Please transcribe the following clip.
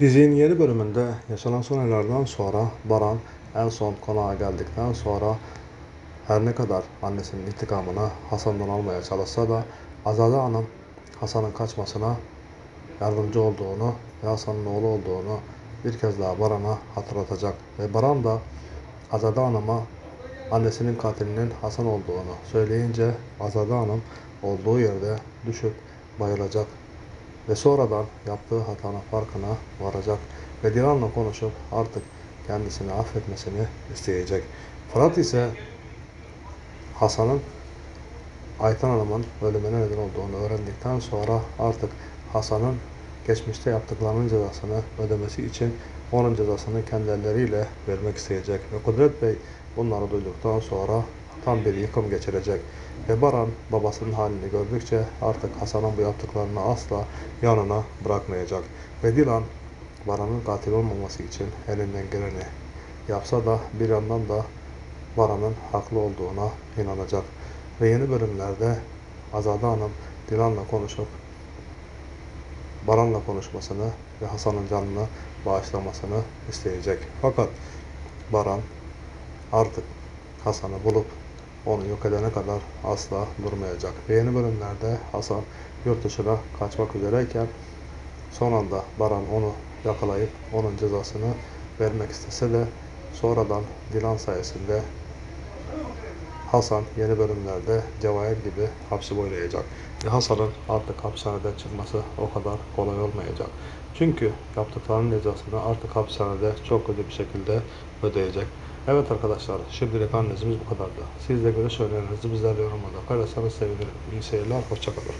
Dizinin yeni bölümünde yaşanan son olaylardan sonra Baran en son konağa geldikten sonra her ne kadar annesinin intikamını Hasan'dan almaya çalışsa da Azade Hanım Hasan'ın kaçmasına yardımcı olduğunu ve Hasan'ın oğlu olduğunu bir kez daha Baran'a hatırlatacak. Ve Baran da Azade Hanım'a annesinin katilinin Hasan olduğunu söyleyince Azade Hanım olduğu yerde düşüp bayılacak ve sonradan yaptığı hatanın farkına varacak ve Dilan'la konuşup artık kendisini affetmesini isteyecek. Fırat ise Hasan'ın Ayten Hanım'ın ölümüne neden olduğunu öğrendikten sonra artık Hasan'ın geçmişte yaptıklarının cezasını ödemesi için onun cezasını kendi elleriyle vermek isteyecek. Ve Kudret Bey bunları duyduktan sonra tam bir yıkım geçirecek. Ve Baran babasının halini gördükçe artık Hasan'ın bu yaptıklarını asla yanına bırakmayacak. Ve Dilan Baran'ın katil olmaması için elinden geleni yapsa da bir yandan da Baran'ın haklı olduğuna inanacak. Ve yeni bölümlerde Azade Hanım Dilan'la konuşup Baran'la konuşmasını ve Hasan'ın canını bağışlamasını isteyecek. Fakat Baran artık Hasan'ı bulup onu yok edene kadar asla durmayacak. Ve yeni bölümlerde Hasan yurt dışına kaçmak üzereyken son anda Baran onu yakalayıp onun cezasını vermek istese de sonradan Dilan sayesinde Hasan yeni bölümlerde Cevahir gibi hapsi boylayacak. Ve Hasan'ın artık hapishaneden çıkması o kadar kolay olmayacak. Çünkü yaptıklarının cezasını artık hapishanede çok kötü bir şekilde ödeyecek. Evet arkadaşlar şimdilik analizimiz bu kadardı. Siz de görüş önerilerinizi bizlerle yorumlarda paylaşırsanız sevinirim. İyi seyirler, hoşçakalın.